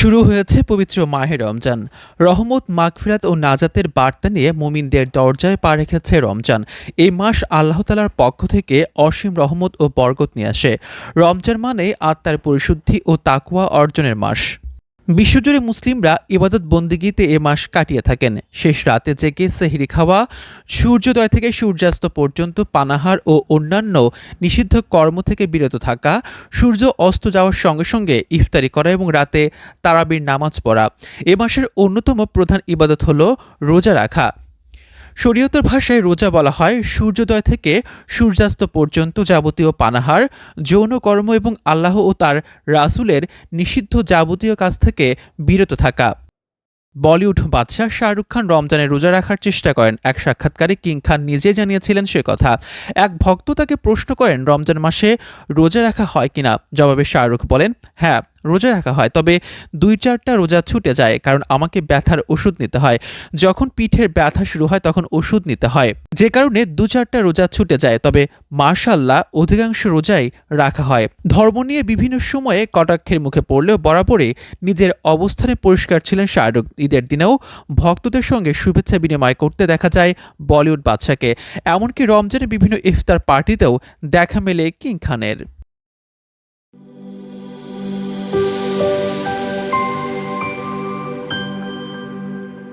শুরু হয়েছে পবিত্র মাহে রমজান। রহমত, মাগফিরাত ও নাজাতের বার্তা নিয়ে মুমিনদের দরজায় পা রেখেছে রমজান। এই মাস আল্লাহ তালার পক্ষ থেকে অসীম রহমত ও বরকত নিয়ে আসে। রমজান মানে আত্মার পরিশুদ্ধি ও তাকুয়া অর্জনের মাস। বিশ্বজুড়ে মুসলিমরা ইবাদত বন্দিগিতে এ মাস কাটিয়ে থাকেন। শেষ রাতে জেগে সেহরি খাওয়া, সূর্যোদয় থেকে সূর্যাস্ত পর্যন্ত পানাহার ও অন্যান্য নিষিদ্ধ কর্ম থেকে বিরত থাকা, সূর্য অস্ত যাওয়ার সঙ্গে সঙ্গে ইফতারি করা এবং রাতে তারাবির নামাজ পড়া। এ মাসের অন্যতম প্রধান ইবাদত হল রোজা রাখা। শরীয়তের ভাষায় রোজা বলা হয় সূর্যোদয় থেকে সূর্যাস্ত পর্যন্ত যাবতীয় পানাহার, যৌন কর্ম এবং আল্লাহ ও তার রাসূলের নিষিদ্ধ যাবতীয় কাজ থেকে বিরত থাকা। বলিউড বাদশাহ শাহরুখ খান রমজানে রোজা রাখার চেষ্টা করেন। এক সাক্ষাৎকারে কিং খান নিজে জানিয়েছিলেন সে কথা। এক ভক্ত তাকে প্রশ্ন করেন, রমজান মাসে রোজা রাখা হয় কিনা? জবাবে শাহরুখ বলেন হ্যাঁ। রোজা রাখা হয়, তবে দুই চারটা রোজা ছুটে যায় কারণ আমাকে ব্যথার ওষুধ নিতে হয়। যখন পিঠের ব্যথা শুরু হয় তখন ওষুধ নিতে হয়। যে কারণে দু চারটা রোজা ছুটে যায়, তবে মার্শাল্লাহ অধিকাংশ রোজাই রাখা হয়। ধর্ম নিয়ে বিভিন্ন সময়ে কটাক্ষের মুখে পড়লেও বরাবরই নিজের অবস্থানে পরিষ্কার ছিলেন শাহরুখ ঈদের দিনেও ভক্তদের সঙ্গে শুভেচ্ছা বিনিময় করতে দেখা যায় বলিউড বাদশাকে। এমনকি রমজানের বিভিন্ন ইফতার পার্টিতেও দেখা মেলে কিং খানের।